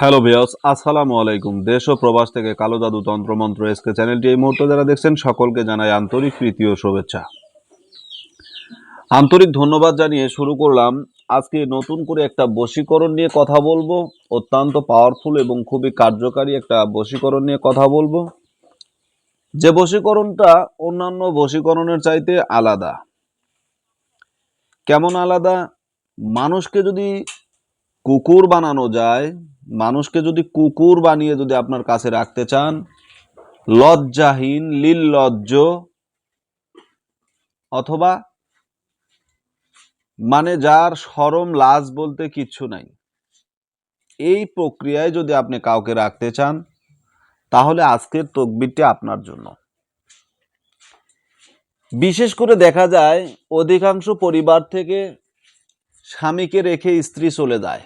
Hello ভিয়াস আসসালামু আলাইকুম দেশ ও প্রবাস থেকে কালো জাদু তন্ত্রমন্ত্র এসকে চ্যানেলটি এই মুহূর্তে যারা দেখছেন সকলকে জানাই আন্তরিক প্রীতি ও শুভেচ্ছা। আন্তরিক ধন্যবাদ জানিয়ে শুরু করলাম। আজকে নতুন করে একটা বশীকরণ নিয়ে কথা বলব। অত্যন্ত পাওয়ারফুল এবং খুবই কার্যকারী একটা বশীকরণ নিয়ে কথা বলব। যে বশীকরণটা অন্যান্য বশীকরণের চাইতে আলাদা। কেমন আলাদা? মানুষকে যদি কুকুর বানানো যায় মানুষকে যদি কুকুর বানিয়ে যদি আপনার কাছে রাখতে চান, লজ্জাহীন লিল্লজ্জ অথবা মানে যার সরম লাজ বলতে কিচ্ছু নাই। এই প্রক্রিয়ায় যদি আপনি কাউকে রাখতে চান, তাহলে আজকের তকবিরটি আপনার জন্য। বিশেষ করে দেখা যায়, অধিকাংশ পরিবার থেকে স্বামীকে রেখে স্ত্রী চলে যায়।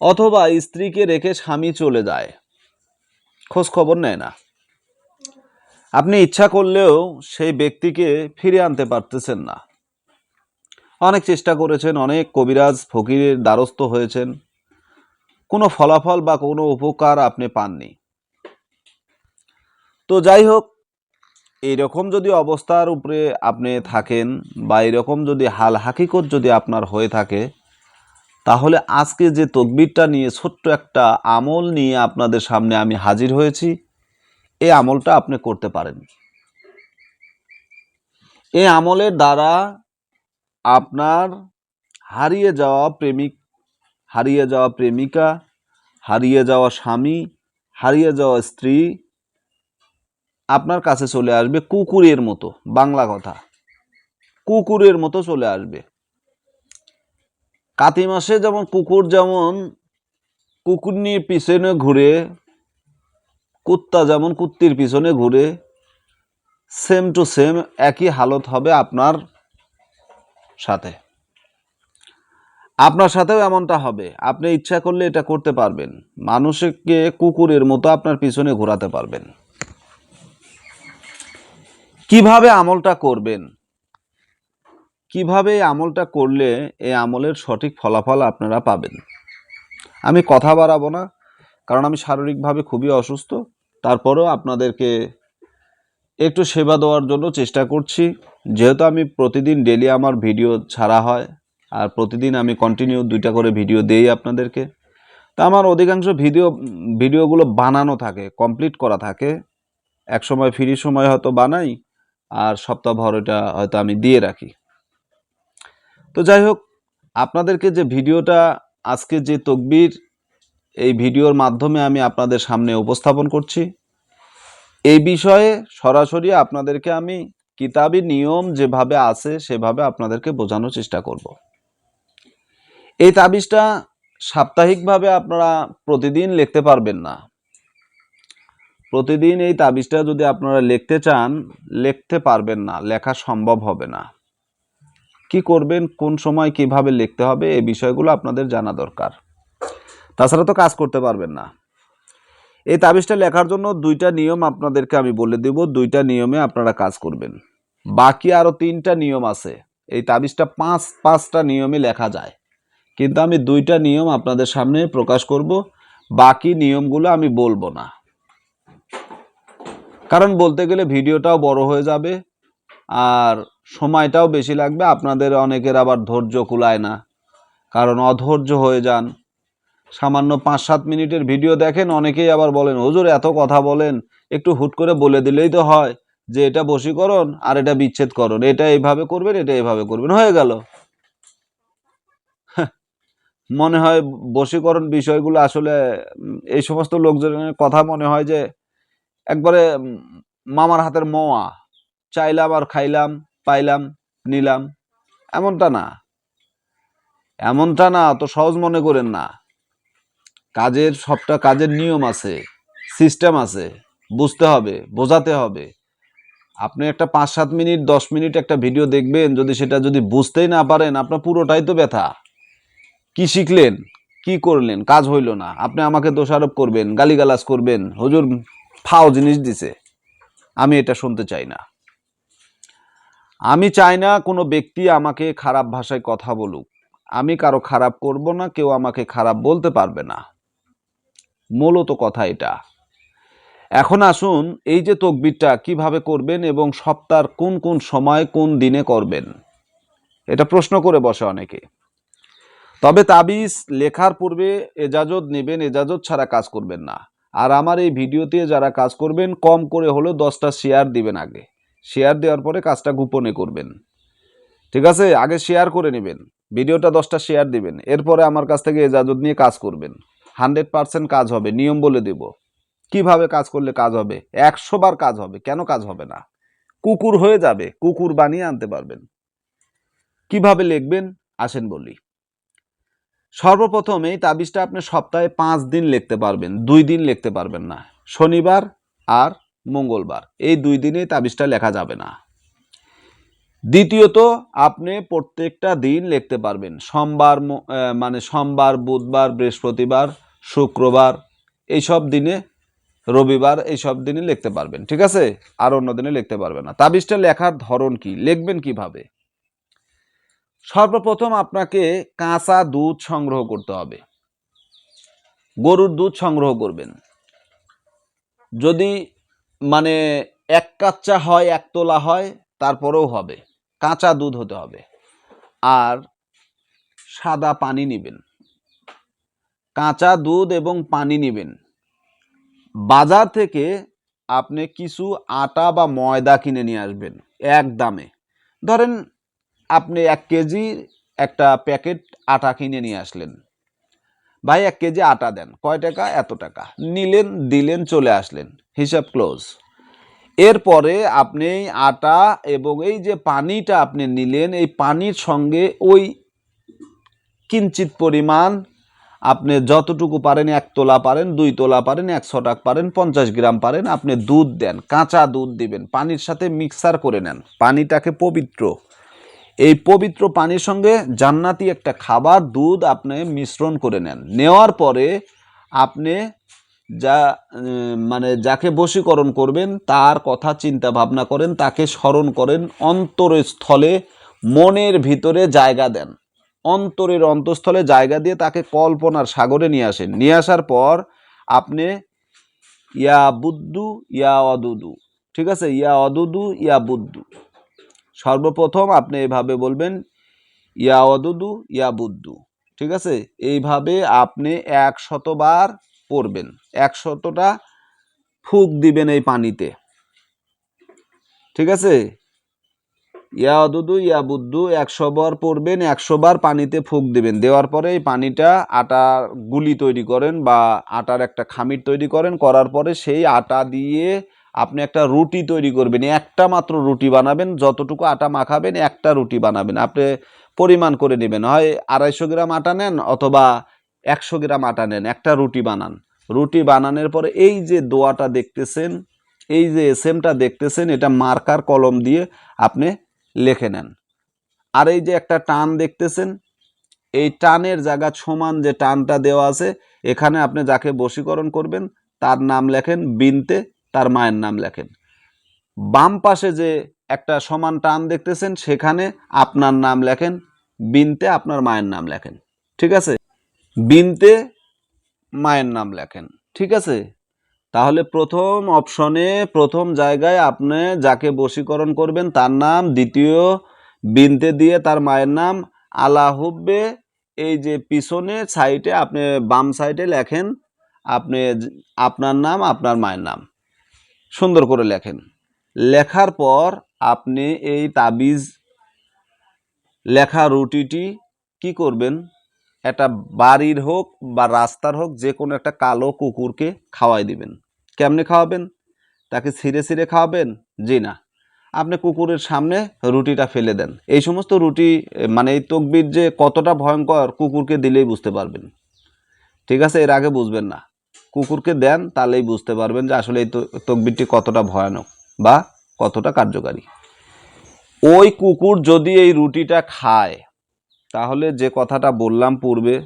অথবা স্ত্রীকে রেখে স্বামী চলে যায়। খোঁজ খবর নেয় না। আপনি ইচ্ছা করলেও সেই ব্যক্তিকে ফিরে আনতে পারতেছেন না। অনেক চেষ্টা করেছেন, অনেক কবিরাজ ফকিরের দ্বারস্থ হয়েছেন। কোনো ফলাফল বা কোনো উপকার আপনি পাননি। তো যাই হোক এইরকম যদি অবস্থার উপরে আপনি থাকেন বা এরকম যদি হাল হাকিকত যদি আপনার হয়ে থাকে তাহলে আজকে যে তকবিরটা নিয়ে, ছোট্ট একটা আমল নিয়ে আপনাদের সামনে আমি হাজির হয়েছি, এই আমলটা আপনি করতে পারেন। এই আমলের দ্বারা আপনার হারিয়ে যাওয়া প্রেমিক, হারিয়ে যাওয়া প্রেমিকা, হারিয়ে যাওয়া স্বামী, হারিয়ে যাওয়া স্ত্রী আপনার কাছে চলে আসবে কুকুরের মতো, বাংলা কথা। কুকুরের মতো চলে আসবে। কাতি মাসে যেমন কুকুর যেমন কুকুর নিয়ে পিছনে ঘুরে, কুত্তা যেমন কুত্তির পিছনে ঘুরে সেম টু সেম একই হালত হবে আপনার সাথে। আপনার সাথেও এমনটা হবে। আপনি ইচ্ছা করলে এটা করতে পারবেন। মানুষকে কুকুরের মতো আপনার পিছনে ঘোরাতে পারবেন। কীভাবে আমলটা করবেন? কীভাবে এই আমলটা করলে এই আমলের সঠিক ফলাফল আপনারা পাবেন? আমি কথা বাড়াবো না, কারণ আমি শারীরিকভাবে খুবই অসুস্থ। তারপরেও আপনাদেরকে একটু সেবা দেওয়ার জন্য চেষ্টা করছি। যেহেতু আমি প্রতিদিন ডেলি আমার ভিডিও ছাড়া হয়, আর প্রতিদিন আমি কন্টিনিউ দুইটা করে ভিডিও দেই আপনাদেরকে। তা আমার অধিকাংশ ভিডিও ভিডিওগুলো বানানো থাকে কমপ্লিট করা থাকে। এক সময় ফ্রি সময় হয়তো বানাই, আর সপ্তাহভর এটা হয়তো আমি দিয়ে রাখি। তো যাই হোক, আপনাদেরকে যে ভিডিওটা আজকে যে তকবির, এই ভিডিওর মাধ্যমে আমি আপনাদের সামনে উপস্থাপন করছি, এই বিষয়ে সরাসরি আপনাদেরকে আমি কিতাবি নিয়ম যেভাবে আছে সেভাবে আপনাদেরকে বোঝানোর চেষ্টা করব। এই তাবিজটা সাপ্তাহিকভাবে আপনারা প্রতিদিন লিখতে পারবেন না। প্রতিদিন এই তাবিজটা যদি আপনারা লিখতে চান, লিখতে পারবেন না, লেখা সম্ভব হবে না। কি করবেন, কোন সময় কীভাবে লিখতে হবে, এই বিষয়গুলো আপনাদের জানা দরকার। তাছাড়া তো কাজ করতে পারবেন না। এই তাবিজটা লেখার জন্য দুইটা নিয়ম আপনাদেরকে আমি বলে দেব, দুইটা নিয়মে আপনারা কাজ করবেন। বাকি আরও তিনটা নিয়ম আছে। এই তাবিজটা পাঁচ, পাঁচটা নিয়মে লেখা যায়। কিন্তু আমি দুইটা নিয়ম আপনাদের সামনে প্রকাশ করব, বাকি নিয়মগুলো আমি বলব না। কারণ বলতে গেলে ভিডিওটাও বড় হয়ে যাবে, আর সময়টাও বেশি লাগবে, আপনাদের অনেকের আবার ধৈর্য কুলায় না। কারণ অধৈর্য হয়ে যান। সামান্য পাঁচ সাত মিনিটের ভিডিও দেখেন, অনেকেই আবার বলেন, হুজুর, এত কথা বলেন, একটু হুট করে বলে দিলেই তো হয় যে এটা বশীকরণ আর এটা বিচ্ছেদ করণ এটা এইভাবে করবেন, এটা এইভাবে করবেন। হয়ে গেল। মনে হয় বশীকরণ বিষয়গুলো আসলে এই সমস্ত লোকজনের কথা মনে হয় যে, একবারে মামার হাতের মোয়া। চাইলাম আর খাইলাম পাইলাম, নিলাম, এমনটা না। এমনটা না, তো সহজ মনে করেন না। কাজের সবটা, কাজের নিয়ম আছে, সিস্টেম আছে, বুঝতে হবে, বোঝাতে হবে। আপনি একটা পাঁচ সাত মিনিট, দশ মিনিট একটা ভিডিও দেখবেন, যদি সেটা যদি বুঝতেই না পারেন, আপনার পুরোটাই তো ব্যথা। কি শিখলেন? কি করলেন? কাজ হইল না। আপনি আমাকে দোষারোপ করবেন, গালিগালাজ করবেন। হুজুর ফাও জিনিস দিছে। আমি এটা শুনতে চাই না। আমি চাই না কোনো ব্যক্তি আমাকে খারাপ ভাষায় কথা বলুক। আমি কারও খারাপ করব না, কেউ আমাকে খারাপ বলতে পারবে না। মূলত কথা এটা। এখন আসুন এই যে তকবিরটা, কীভাবে করবেন এবং সপ্তাহের কোন কোন সময় কোন দিনে করবেন? এটা প্রশ্ন করে বসে অনেকে। তবে তাবিজ লেখার পূর্বে এজাজত নেবেন, এজাজত ছাড়া কাজ করবেন না। আর আমার এই ভিডিওতে যারা কাজ করবেন, কম করে হলেও দশটা শেয়ার দিবেন আগে। শেয়ার দেওয়ার পরে কাজটা গোপনে করবেন। ঠিক আছে? আগে শেয়ার করে নেবেন। ভিডিওটা দশটা শেয়ার দিবেন। এরপরে আমার কাছ থেকে এজাজত নিয়ে কাজ করবেন। হান্ড্রেড পার্সেন্ট কাজ হবে, নিয়ম বলে দেব। কীভাবে কাজ করলে কাজ হবে? একশো বার কাজ হবে। কেন কাজ হবে না? কুকুর হয়ে যাবে। কুকুর বানিয়ে আনতে পারবেন। কীভাবে লিখবেন? আসেন বলি। সর্বপ্রথম এই তাবিজটা আপনি সপ্তাহে পাঁচ দিন লিখতে পারবেন। দুই দিন লিখতে পারবেন না। শনিবার আর মঙ্গলবার। এই দুই দিনে তাবিজটা লেখা যাবে না। দ্বিতীয়ত, আপনি প্রত্যেকটা দিন লিখতে পারবেন। সোমবার মানে সোমবার, বুধবার, বৃহস্পতিবার, শুক্রবার, এইসব দিনে, রবিবার, এইসব দিনে লিখতে পারবেন, ঠিক আছে? আর অন্য দিনে লিখতে পারবেন না। তাবিজটা লেখার ধরন কি? লিখবেন কীভাবে? সর্বপ্রথম আপনাকে কাঁচা দুধ সংগ্রহ করতে হবে। গরুর দুধ সংগ্রহ করবেন। যদি মানে এক কাচ্চা হয়, এক তোলা হয়, তারপরেও হবে। কাঁচা দুধ হতে হবে। আর সাদা পানি নেবেন। কাঁচা দুধ এবং পানি নেবেন। বাজার থেকে আপনি কিছু আটা বা ময়দা কিনে নিয়ে আসবেন, এক দামে। ধরেন আপনি এক কেজি একটা প্যাকেট আটা কিনে নিয়ে আসলেন। ভাই, এক কেজি আটা দেন। কয় টাকা? এত টাকা। নিলেন, দিলেন, চলে আসলেন। হিসাব ক্লোজ। এরপরে আপনি আটা এবং এই যে পানিটা আপনি নিলেন, এই পানির সঙ্গে ওই কিঞ্চিত পরিমাণ আপনি যতটুকু পারেন, এক তোলা পারেন, দুই তোলা পারেন, একশো টাকা পারেন, পঞ্চাশ গ্রাম পারেন, আপনি দুধ দেন। কাঁচা দুধ দিবেন। পানির সাথে মিক্সার করে নেন। পানিটাকে পবিত্র এই পবিত্র পানির সঙ্গে জান্নাতি একটা খাবার, দুধ আপনি মিশ্রণ করে নেন। নেওয়ার পরে আপনি যা মানে যাকে বশীকরণ করবেন, তার কথা চিন্তা ভাবনা করেন, তাকে স্মরণ করেন অন্তরস্থলে মনের ভিতরে জায়গা দেন। অন্তরের অন্তঃস্থলে জায়গা দিয়ে তাকে কল্পনার সাগরে নিয়ে আসেন। নিয়ে আসার পর আপনি ইয়া বুদ্ধু ইয়া অদুদু। ঠিক আছে? ইয়া অদুদু, ইয়া বুদ্ধু সর্বপ্রথম আপনি এভাবে বলবেন, ইয়া অদুদু ইয়া বুদ্ধু ঠিক আছে? এইভাবে আপনি এক শতবার পড়বেন। এক ফুক দিবেন এই পানিতে। ঠিক আছে? ইয়া অদুদু ইয়া বুদ্ধু একশো বার পড়বেন একশো পানিতে ফুক দিবেন। দেওয়ার পরে এই পানিটা আটার গুলি তৈরি করেন বা আটার একটা খামির তৈরি করেন। করার পরে সেই আটা দিয়ে আপনি একটা রুটি তৈরি করবেন, একটা মাত্র রুটি বানাবেন, যতটুকু আটা মাখাবেন, একটা রুটি বানাবেন। আপনি পরিমাণ করে নেবেন, হয় আড়াইশো গ্রাম আটা নেন অথবা একশো গ্রাম আটা নেন, একটা রুটি বানান। রুটি বানানোর পরে এই যে দোয়াটা দেখতেছেন, এই যে এসএমটা দেখতেছেন, এটা মার্কার কলম দিয়ে আপনি লিখে নেন। আর এই যে একটা টান দেখতেছেন, এই টানের জায়গা সমান যে টানটা দেওয়া আছে, এখানে আপনি যাকে বশীকরণ করবেন, তার নাম লেখেন বিনতে তার মায়ের নাম লেখেন। বাম পাশে যে একটা সমান টান দেখতেছেন, সেখানে আপনার নাম লেখেন, বিনতে আপনার মায়ের নাম লেখেন, ঠিক আছে? বিনতে মায়ের নাম লেখেন, ঠিক আছে? তাহলে প্রথম অপশনে, প্রথম জায়গায় আপনি যাকে বশীকরণ করবেন, তার নাম, দ্বিতীয় বিনতে দিয়ে তার মায়ের নাম, আলাহুব্বে, এই যে পিছনে সাইডে আপনি বাম সাইডে লেখেন, আপনি আপনার নাম, আপনার মায়ের নাম। সুন্দর করে লেখেন। লেখার পর আপনি এই তাবিজ লেখা রুটিটি কি করবেন? একটা বাড়ির হোক বা রাস্তার হোক যে কোনো একটা কালো কুকুরকে খাওয়াই দিবেন। কেমনে খাওয়াবেন? তাকে ছিঁড়ে ছিঁড়ে খাওয়াবেন? জি না। আপনি কুকুরের সামনে রুটিটা ফেলে দেন। এই সমস্ত রুটি মানে এই তকবির যে কতটা ভয়ঙ্কর, কুকুরকে দিলেই বুঝতে পারবেন। ঠিক আছে? এর আগে বুঝবেন না। কুকুরকে দেন, তাহলেই বুঝতে পারবেন যে আসলে এই তকবিরটি কতটা ভয়ানক বা কতটা কার্যকারী। ওই কুকুর যদি এই রুটিটা খায়, তাহলে যে কথাটা বললাম পূর্বে,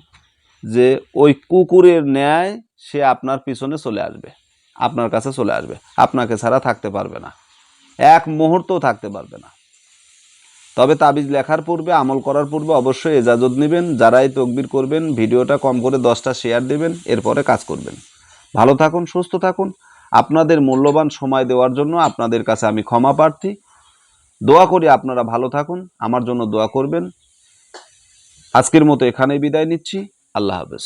যে ওই কুকুরের ন্যায় সে আপনার পিছনে চলে আসবে, আপনার কাছে চলে আসবে, আপনাকে ছাড়া থাকতে পারবে না, এক মুহূর্তও থাকতে পারবে না। তবে তাবিজ লেখার পূর্বে, আমল করার পূর্বে অবশ্যই এজাজত নেবেন যারাই তকবির করবেন, ভিডিওটা কম করে দশটা শেয়ার দেবেন, এরপরে কাজ করবেন। ভালো থাকুন, সুস্থ থাকুন। আপনাদের মূল্যবান সময় দেওয়ার জন্য আপনাদের কাছে আমি ক্ষমা প্রার্থী। দোয়া করি আপনারা ভালো থাকুন, আমার জন্য দোয়া করবেন। আজকের মতো এখানেই বিদায় নিচ্ছি। আল্লাহ হাফেজ।